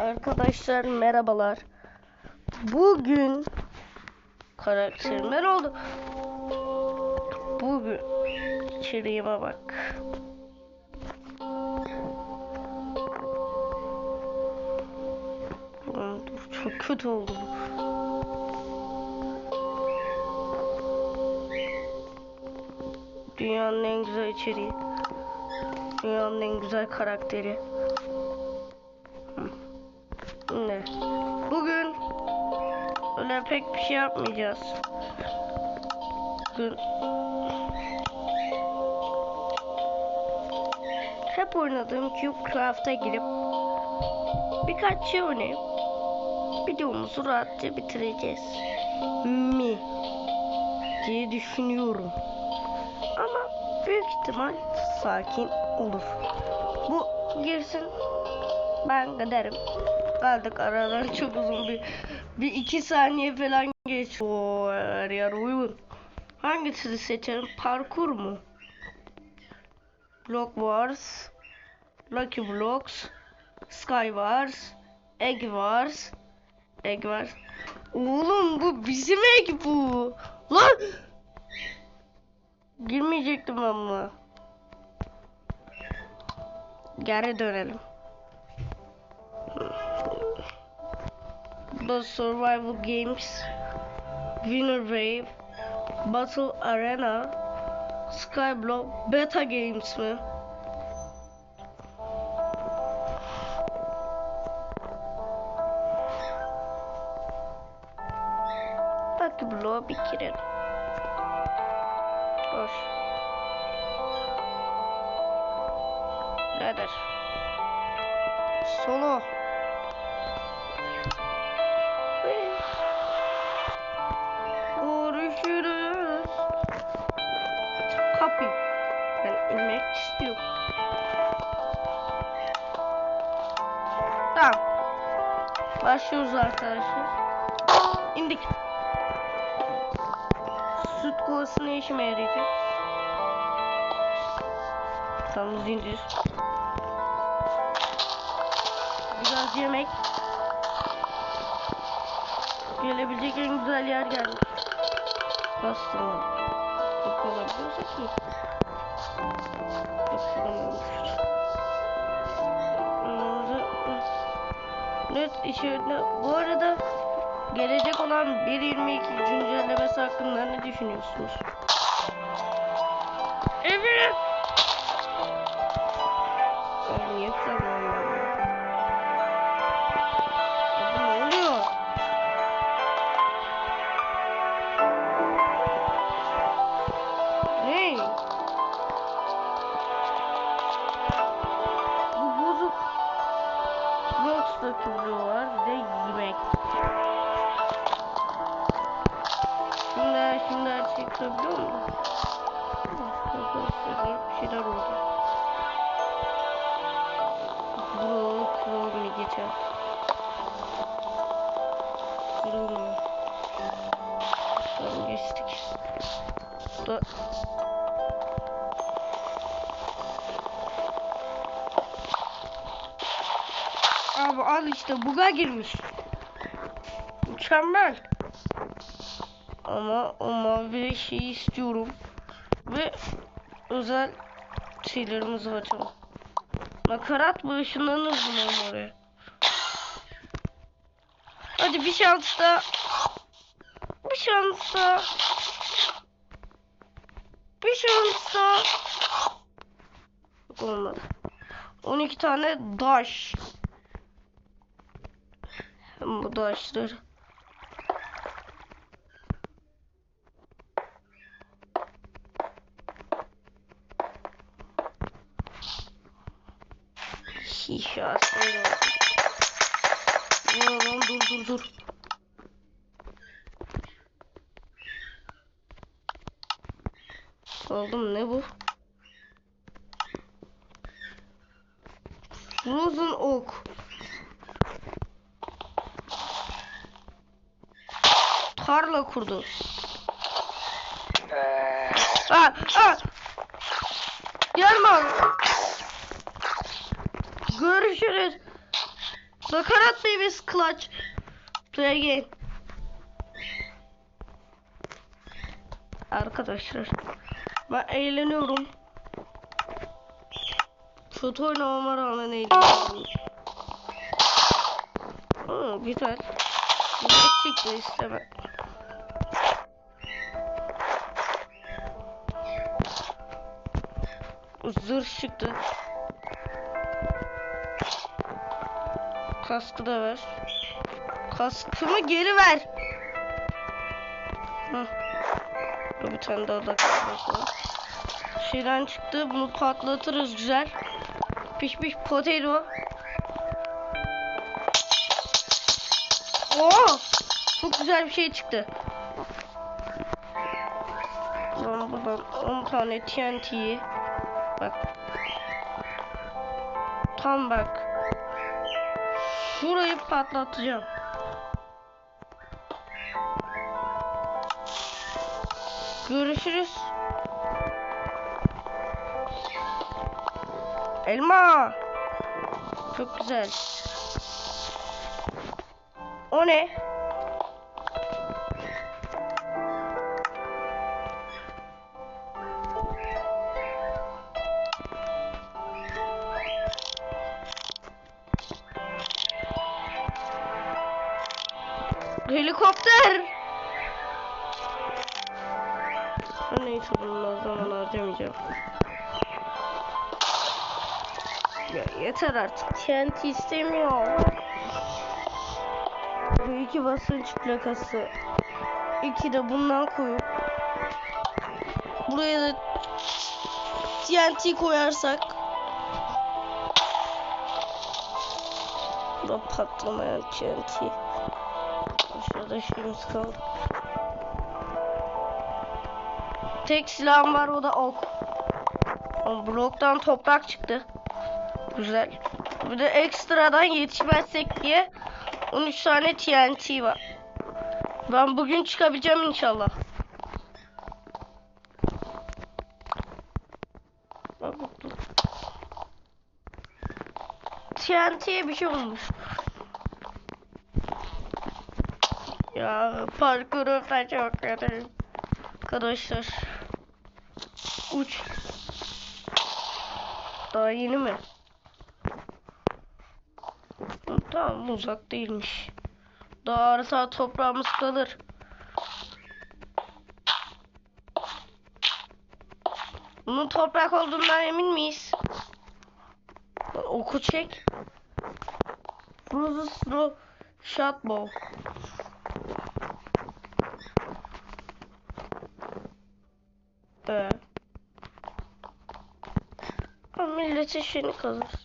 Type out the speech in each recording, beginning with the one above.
Arkadaşlar merhabalar. Bugün karakterimler oldu. Bugün içeriğime bak. Çok kötü oldu bu. Dünyanın en güzel içeriği. Dünyanın en güzel karakteri. Pek bir şey yapmayacağız. Hep oynadığım CubeCraft'a girip birkaç şey oynayıp videomuzu rahatça bitireceğiz. Mi? diye düşünüyorum. Ama büyük ihtimal sakin olur. Bu girsin ben giderim. Kaldık aradan çok uzun bir bir iki saniye falan geç. O her yer uygun. Hangisini seçerim? Parkur mu? Block Wars, Lucky Blocks, Sky Wars, Egg Wars, Egg Wars. Oğlum bu bizim egg bu. Lan! Girmeyecektim ama. Geri dönelim. The Survival Games, Winner Wave, Battle Arena, Skyblock, Beta Games mi? Başlıyoruz arkadaşlar. İndik. Süt kovası ne işime yarayacak? Tamam zincir. Biraz yemek. Gelebilecek en güzel yer gelmiş. Bastırma. Çok olabiliyorsa ki. Evet içeride. Bu arada gelecek olan 1.22 güncellemesi hakkında ne düşünüyorsunuz? Evet. Oğlum niye şimdi her şey mu? Bir şeyler oldu. Bu Chrome geçer. Chrome. Tamam geçtik. Da Abi al işte buga girmiş. Mükemmel. Ama o mavi şeyi istiyorum. Ve özel şeylerimizi açalım. Nakarat mı ışınlanır mı oraya? Hadi bir şans daha. Bir şans daha. Bir şans. Yok, Olmadı. 12 tane daş. Bu daşları. Şişa söyle. Lan dur dur dur. Aldım ne bu? Frozen ok. Tarla kurdu. Ha, ha. Yarma. Görüşürüz. Nakarat babies clutch. Play. Arkadaşlar ben eğleniyorum. Kötü oynamama rağmen eğleniyorum. Aa, güzel. Güzel çıktı istemem. Zırh çıktı. Kaskı da ver. Kaskımı geri ver. Hah. Dur, Bir tane daha da. Şeyden çıktı. Bunu patlatırız güzel. Pişmiş potato. Oo! Çok güzel bir şey çıktı. Ben buradan 10 tane TNT'yi bak. Tam bak. Şurayı patlatacağım. Görüşürüz. Elma. Çok güzel. O ne? Yeter artık. TNT istemiyor. Bu iki basınç plakası. İki de bundan koyup buraya da TNT koyarsak da patlamayan TNT. Aşağıda şeyimiz kaldı. Tek silahım var o da ok. Bloktan toprak çıktı. Güzel. Bir de ekstradan yetişmezsek diye 13 tane TNT var. Ben bugün çıkabileceğim inşallah. TNT'ye bir şey olmuş. Ya parkuru ben çok kötüyüm. Arkadaşlar. Uç. Daha yeni mi? Tamam uzak değilmiş. Daha arsa toprağımız kalır. Bunun toprak olduğundan emin miyiz? Oku çek. Frozen Snow Shot Bow. Ee. Millet işini kazır.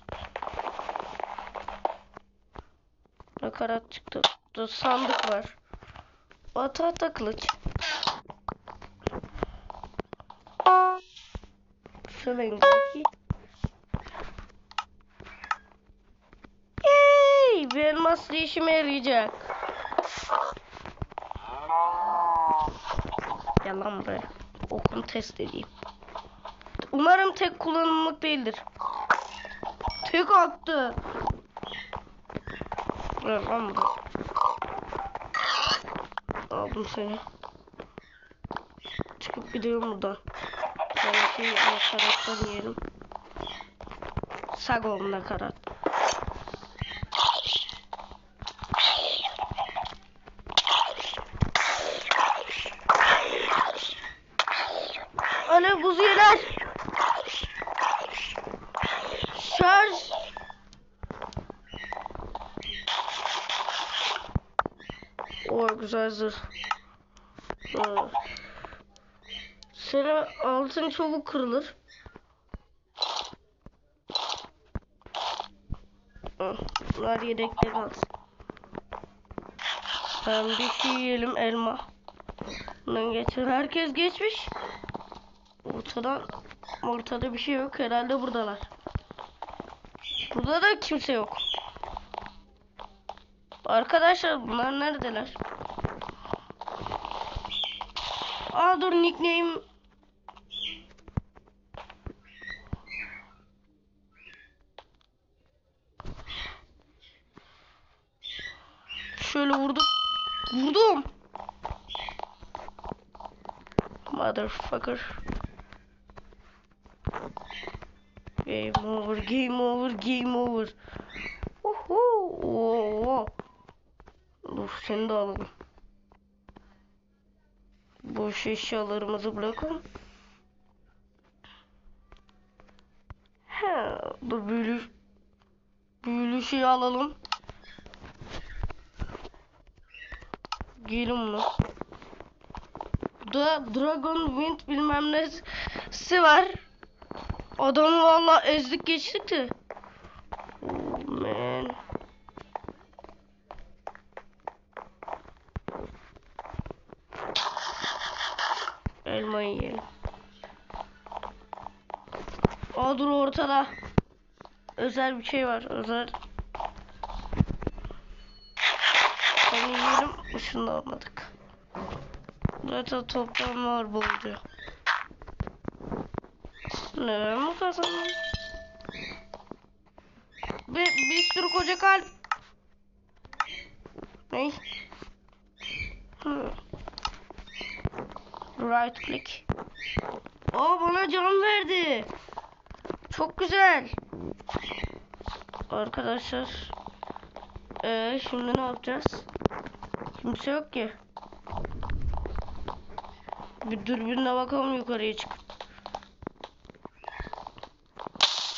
Nakarat çıktı. Burada sandık var. Batata kılıç. Şölengi. Yay! Bir elmas işime yarayacak. Gel lan buraya. Okunu test edeyim. Umarım tek kullanımlık değildir. Tek attı. Lan buraya. Aldım seni. Çıkıp gidiyorum buradan. Belki nakarattan yiyelim. Sagom nakarat. Alev buz yener. Şarj. O güzel zırh. Seni altın çabuk kırılır. Hı, Bunlar yedekte kalsın. Ben bir şey yiyelim elma. Bundan geçer. Herkes geçmiş. Ortadan ortada bir şey yok. Herhalde buradalar. Burada da kimse yok. Arkadaşlar bunlar neredeler? Aa nickname şöyle vurdum. Vurdum. Motherfucker. Game over, game over, game over. Uhu. Oo. Dur seni de alalım. Boş eşyalarımızı bırakın. He, dur büyülü büyülü şeyi alalım. Giyelim bunu. Burada Dragon Wind bilmem nesi var. Adamı valla ezdik geçtik de. Elmayı yiyelim. Aa dur ortada. Özel bir şey var. Özel. Onu yiyelim. Şunu almadık. Zaten toplam var bolca. Ne mi kazandım? Bir, bir sürü koca kalp. Ne? Hmm. Right click. Aa bana can verdi. Çok güzel. Arkadaşlar. Ee, şimdi ne yapacağız? Kimse yok ki. Bir dürbünle bakalım yukarıya çık.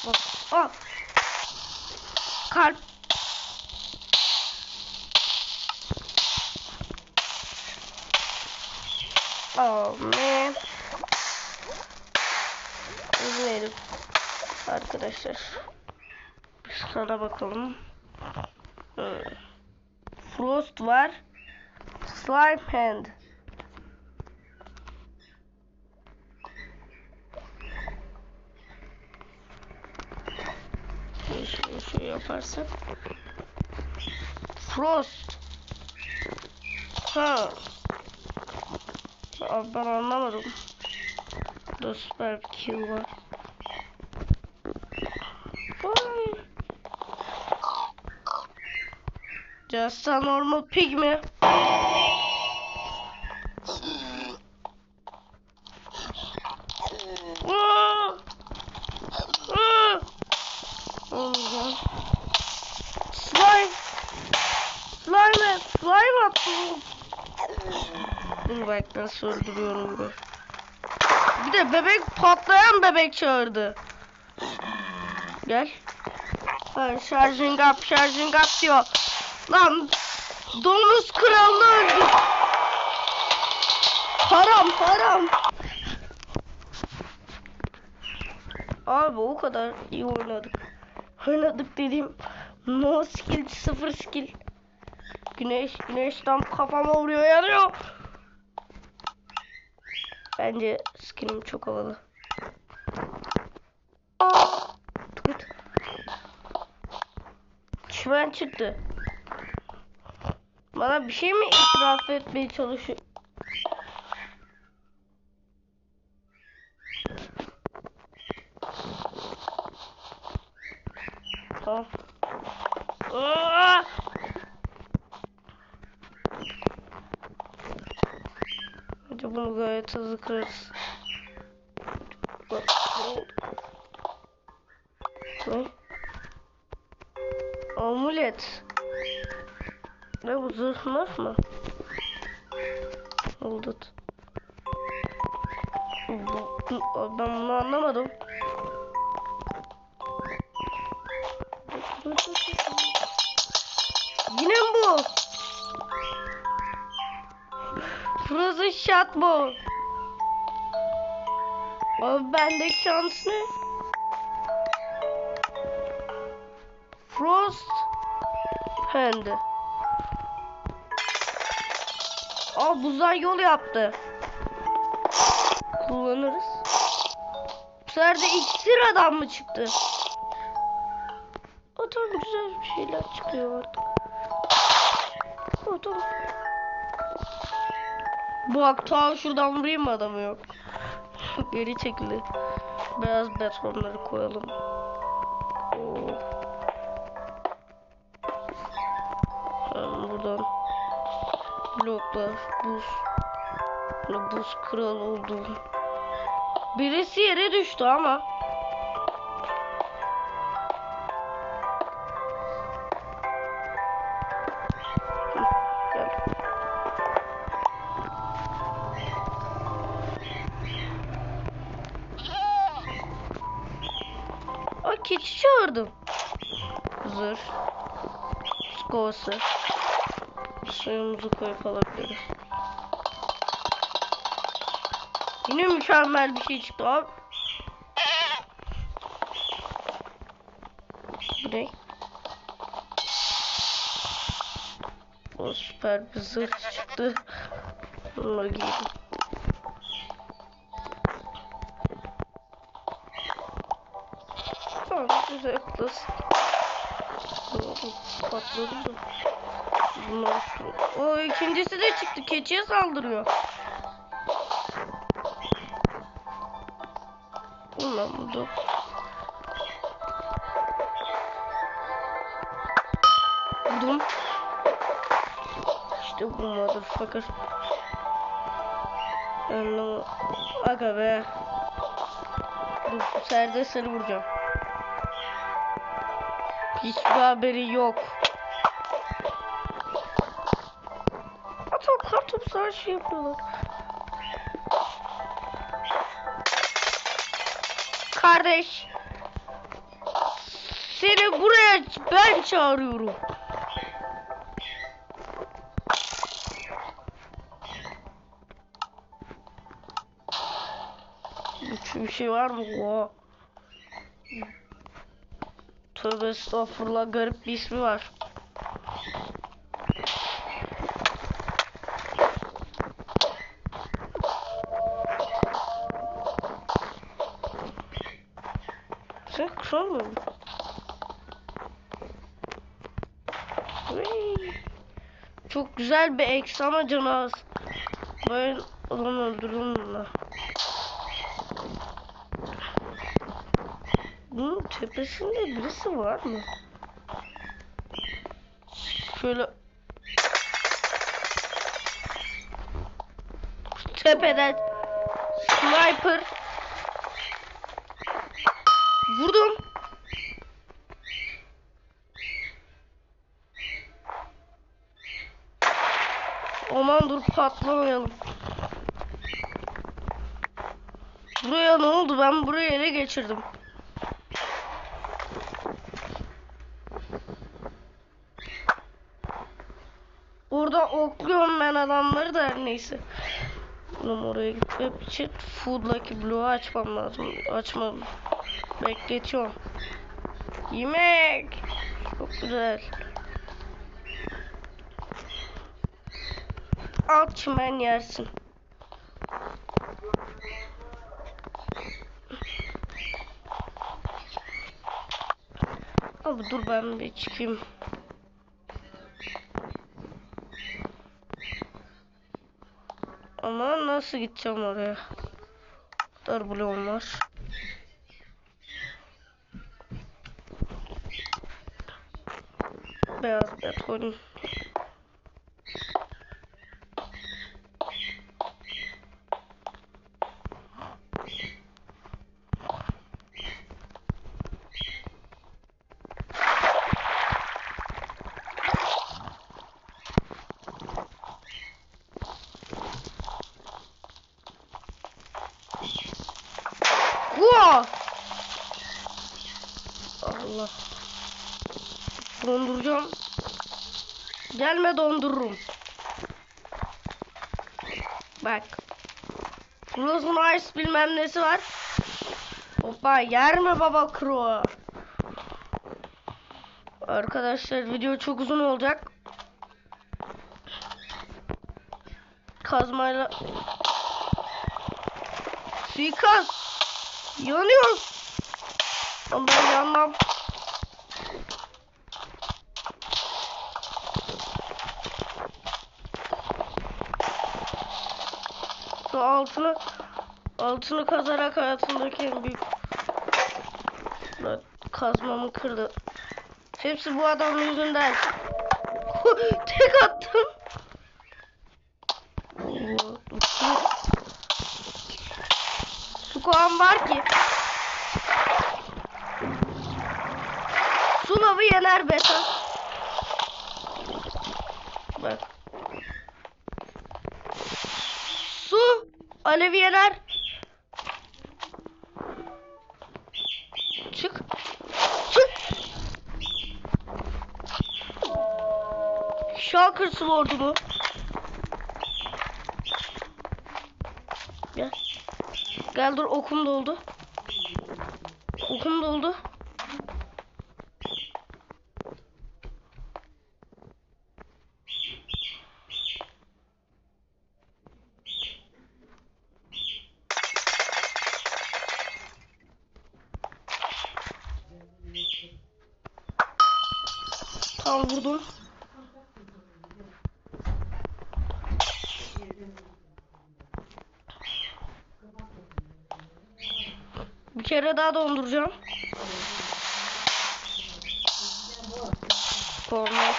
Bak. Aa. Kalp. Arkadaşlar. Sana bakalım. Hmm. Frost var. Slime hand. Şöyle şey yaparsak. Frost. Ha. Abi ben anlamadım. Bir kill var. Just a normal pig mi? Slime. Slime. Slime attı. Bunu bak nasıl öldürüyorum gör. Bir de bebek patlayan bebek çağırdı. Gel. Ha, charging up, charging up diyor. Lan domuz kralını öldü. Haram, haram. Abi o kadar iyi oynadık. Oynadık dediğim no skill, sıfır skill. Güneş, güneşten kafama vuruyor yanıyor. Bence skinim çok havalı. Çimen çıktı. Bana bir şey mi itiraf etmeye çalışıyor? Tamam. Aa! Bunu gayet hızlı kırarız. Ben bunu anlamadım. Yine bu? Frozen shot bu. Abi bendeki şans ne? Frost Hand. Aa buzdan yol yaptı. Kullanırız. Sefer de iksir adam mı çıktı? Adam güzel bir şeyler çıkıyor artık. Adam. Bak ta şuradan vurayım mı adamı yok. Geri çekildi. Beyaz betonları koyalım. Oo. Buradan bloklar, buz. Buz kral oldu. Birisi yere düştü ama. Aa keçi çağırdım. Zırh. Kovası. Suyumuzu koyup alabiliriz. Yine mükemmel bir şey çıktı abi. Bu? O süper bir zırh çıktı. Bunları giydim. Tamam güzel klasik. Patladı da. Bunlar şu. O ikincisi de çıktı. Keçiye saldırıyor. Ulan bu da. Vurdum. İşte bu motherfucker. Yani aga be. Dur bu sefer de seni vuracağım. Hiçbir haberi yok. Hatta kartopu savaşı yapıyorlar. Kardeş. Seni buraya ben çağırıyorum. Üçü bir şey var mı? Oha. Tövbe estağfurullah garip bir ismi var. Sen kral mı? Vay. Çok güzel bir eksi ama canı az. Ben onu öldürürüm bununla. Bunun tepesinde birisi var mı? Şöyle tepeden sniper vurdum. Patlamayalım. Buraya ne oldu? Ben burayı ele geçirdim. Orada okluyorum ben adamları da her neyse. Oğlum oraya gitmem için Food Lucky Blue'u açmam lazım. Açmam. Bekletiyorum. Yemek. Çok güzel. Al çimen yersin. Abi dur ben bir çıkayım. Ama nasıl gideceğim oraya? Dar bloğum var. Beyaz beton. Gelme dondururum. Bak. Frozen Ice bilmem nesi var. Hoppa yer mi baba kro? Arkadaşlar video çok uzun olacak. Kazmayla Suikast Yanıyoruz. Ama yanmam. altılı altılı kazarak hayatımdaki en büyük kazmamı kırdı. Hepsi bu adam yüzünden. Tek attım. Su kovan var ki. Su lavı yener beta. Alevi yener. Çık. Çık. Shulker Sword'u bu. Gel. Gel dur okum doldu. Okum doldu. Tamam vurdum. Bir kere daha donduracağım. Korna.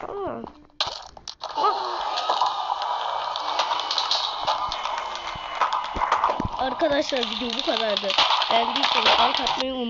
Tamam. Ah! Arkadaşlar video bu kadardı. Beğendiyseniz like atmayı unutmayın.